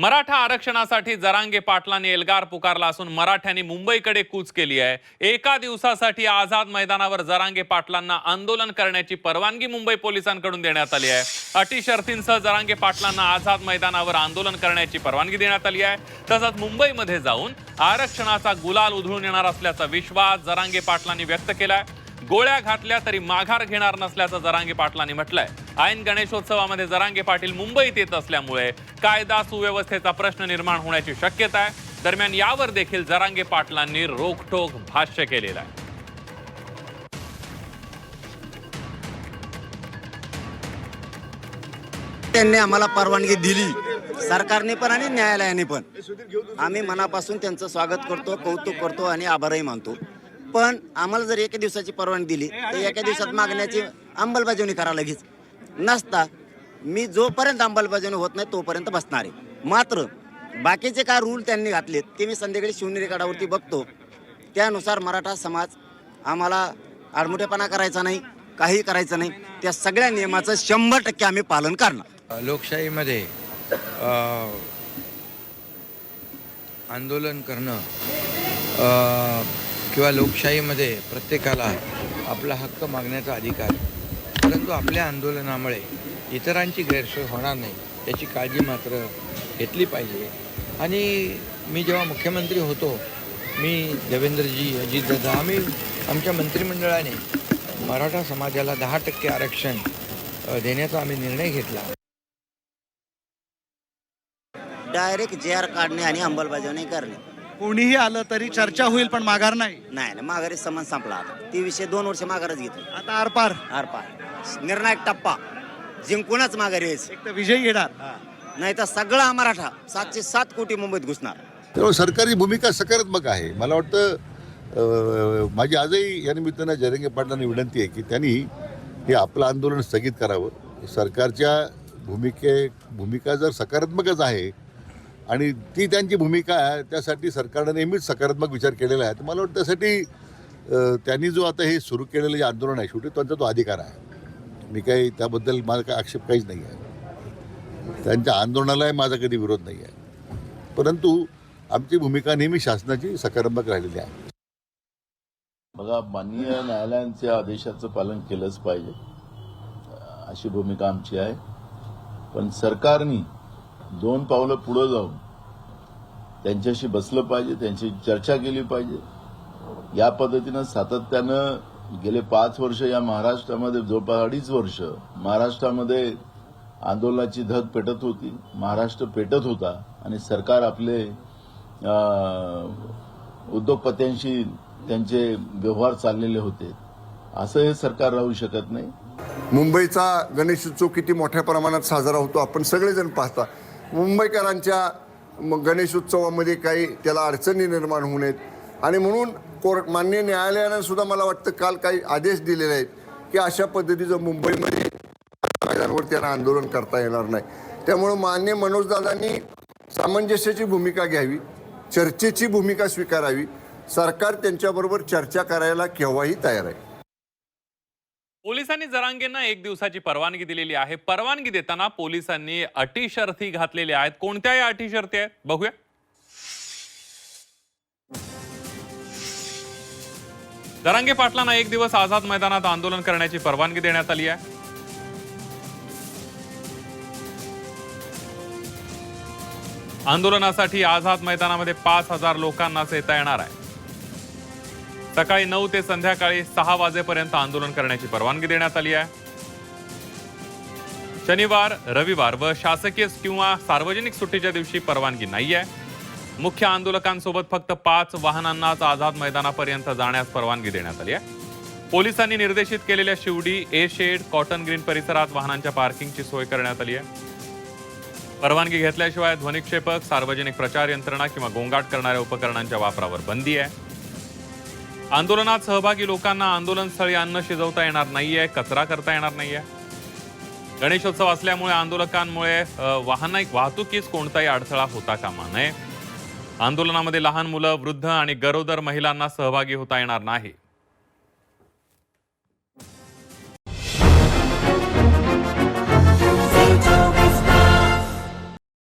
मराठा आरक्षणासाठी जरांगे पाटलांनी एल्गार पुकारला असून मराठ्यांनी मुंबईकडे कूच केली आहे. एका दिवसासाठी आझाद मैदानावर जरांगे पाटलांना आंदोलन करण्याची परवानगी मुंबई पोलिसांकडून देण्यात आली आहे. अटी शर्तींसह जरांगे पाटलांना आझाद मैदानावर आंदोलन करण्याची परवानगी देण्यात आली आहे. तसंच मुंबईमध्ये जाऊन आरक्षणाचा गुलाल उधळून येणार असल्याचा विश्वास जरांगे पाटलांनी व्यक्त केलाय. गोळ्या घातल्या तरी माघार घेणार नसल्याचं जरांगे पाटलांनी म्हटलंय. ऐन गणेशोत्सवामध्ये जरांगे पाटील मुंबईत येत असल्यामुळे कायदा सुव्यवस्थेचा प्रश्न निर्माण होण्याची शक्यता आहे. दरम्यान यावर देखील जरांगे पाटलांनी रोखठोक भाष्य केलेलं आहे. त्यांनी आम्हाला परवानगी दिली. सरकारने पण आणि न्यायालयाने पण. आम्ही मनापासून त्यांचं स्वागत करतो कौतुक करतो आणि आभारही मानतो. पण आम्हाला जर एका दिवसाची परवानगी दिली तर एका दिवसात मागण्याची अंमलबजावणी करा लगेच. नसता मी जोपर्यंत अंमलबजावणी होत नाही तोपर्यंत बसणार आहे. मात्र बाकीचे काय रूल त्यांनी घातलेत ते मी संध्याकाळी शिवनेरी गडावरती बघतो. त्यानुसार मराठा समाज आम्हाला आडमुठेपणा करायचा नाही काही करायचं नाही. त्या सगळ्या नियमाचं शंभर टक्के आम्ही पालन करणार. लोकशाहीमध्ये आंदोलन करणं किंवा लोकशाहीमध्ये प्रत्येकाला आपला हक्क मागण्याचा अधिकार परंतु आपल्या आंदोलनामुळे इतरांची गैरसोय होणार नाही याची काळजी मात्र घेतली पाहिजे. आणि मी जेव्हा मुख्यमंत्री होतो मी देवेंद्रजी अजितदादा आम्ही आमच्या मंत्रिमंडळाने मराठा समाजाला दहा टक्के आरक्षण देण्याचा आम्ही निर्णय घेतला. डायरेक्ट जे आर काढणे आणि अंमलबजावणी करणे. कोणीही आलं तरी चर्चा होईल पण माघार नाही. नाही नाही माघारी संबंध संपला आता. ती विषय दोन वर्ष माघारच घेतली. आता आरपार. आरपार. निर्णायक टप्पा. जिंकूनच माघारी यायचं. एक तर विजय घेणार नाही तर सगळा मराठा सातशे सात कोटी मुंबईत घुसणार. त्यामुळे सरकारी भूमिका सकारात्मक आहे. मला वाटतं अं, माझी आजही या निमित्तानं जरंगे पाटलांना विनंती आहे की त्यांनी हे आपलं आंदोलन स्थगित करावं. सरकारच्या भूमिके भूमिका जर सकारात्मकच आहे आणि ती त्यांची भूमिका आहे त्यासाठी सरकारनं नेहमीच सकारात्मक विचार केलेला आहे. तर मला वाटतं त्यासाठी अं, त्यांनी जो आता हे सुरू केलेलं जे आंदोलन आहे शेवटी त्यांचा तो अधिकार आहे. मी काही त्याबद्दल माझा काही आक्षेप काहीच नाही आहे. त्यांच्या आंदोलनालाही माझा कधी विरोध नाही आहे. परंतु आमची भूमिका नेहमी शासनाची सकारात्मक राहिलेली आहे. बघा माननीय न्यायालयांच्या आदेशाचं पालन केलंच पाहिजे. अशी भूमिका आमची आहे. पण सरकारनी दोन पावलं पुढं जाऊन त्यांच्याशी बसलं पाहिजे त्यांची चर्चा केली पाहिजे. या पद्धतीनं सातत्यानं गेले पाच वर्ष या महाराष्ट्रामध्ये जवळपास अडीच वर्ष महाराष्ट्रामध्ये आंदोलनाची धग पेटत होती. महाराष्ट्र पेटत होता आणि सरकार आपले उद्योगपत्यांशी त्यांचे व्यवहार चाललेले होते. असं हे सरकार राहू शकत नाही. मुंबईचा गणेश उत्सव किती मोठ्या प्रमाणात साजरा होतो आपण सगळेजण पाहता. मुंबईकरांच्या गणेश गणेशोत्सवामध्ये काही त्याला अडचणी निर्माण होऊ नयेत. आणि म्हणून कोर्ट मान्य न्यायालयानं सुद्धा मला वाटतं काल काही आदेश दिलेले आहेत की अशा पद्धतीचं मुंबईमध्ये त्यांना आंदोलन करता येणार नाही. त्यामुळं मान्य मनोजदादांनी सामंजस्याची भूमिका घ्यावी चर्चेची भूमिका स्वीकारावी सरकार त्यांच्याबरोबर चर्चा करायला केव्हाही तयार आहे. पोलिसांनी जरांगेंना एक दिवसाची परवानगी दिलेली आहे. परवानगी देताना पोलिसांनी अटी शर्थी घातलेल्या आहेत. कोणत्याही अटी शर्ती आहेत? बघूया. दरांगे पाटलांना एक दिवस आझाद मैदानात आंदोलन करण्याची परवानगी देण्यात आली आहे. आंदोलनासाठी आझाद मैदानामध्ये पाच हजार लोकांनाच येता येणार आहे. सकाळी नऊ ते संध्याकाळी सहा वाजेपर्यंत आंदोलन करण्याची परवानगी देण्यात आली आहे. शनिवार रविवार व शासकीय किंवा सार्वजनिक सुट्टीच्या दिवशी परवानगी नाही आहे. मुख्य आंदोलकांसोबत फक्त पाच वाहनांनाच आझाद मैदानापर्यंत जाण्यास परवानगी देण्यात आली आहे. पोलिसांनी निर्देशित केलेल्या Sewri A shed Cotton Green परिसरात वाहनांच्या पार्किंगची सोय करण्यात आली आहे. परवानगी घेतल्याशिवाय ध्वनिक्षेपक सार्वजनिक प्रचार यंत्रणा किंवा गोंगाट करणाऱ्या उपकरणांच्या वापरावर बंदी आहे. आंदोलनात सहभागी लोकांना आंदोलनस्थळी अन्न शिजवता येणार नाहीये कचरा करता येणार नाहीये. गणेशोत्सव असल्यामुळे आंदोलकांमुळे वाहन वाहतुकीस कोणताही अडथळा होता कामा नये. आंदोलनामध्ये लहान मुलं वृद्ध आणि गरोदर महिलांना सहभागी होता येणार नाही.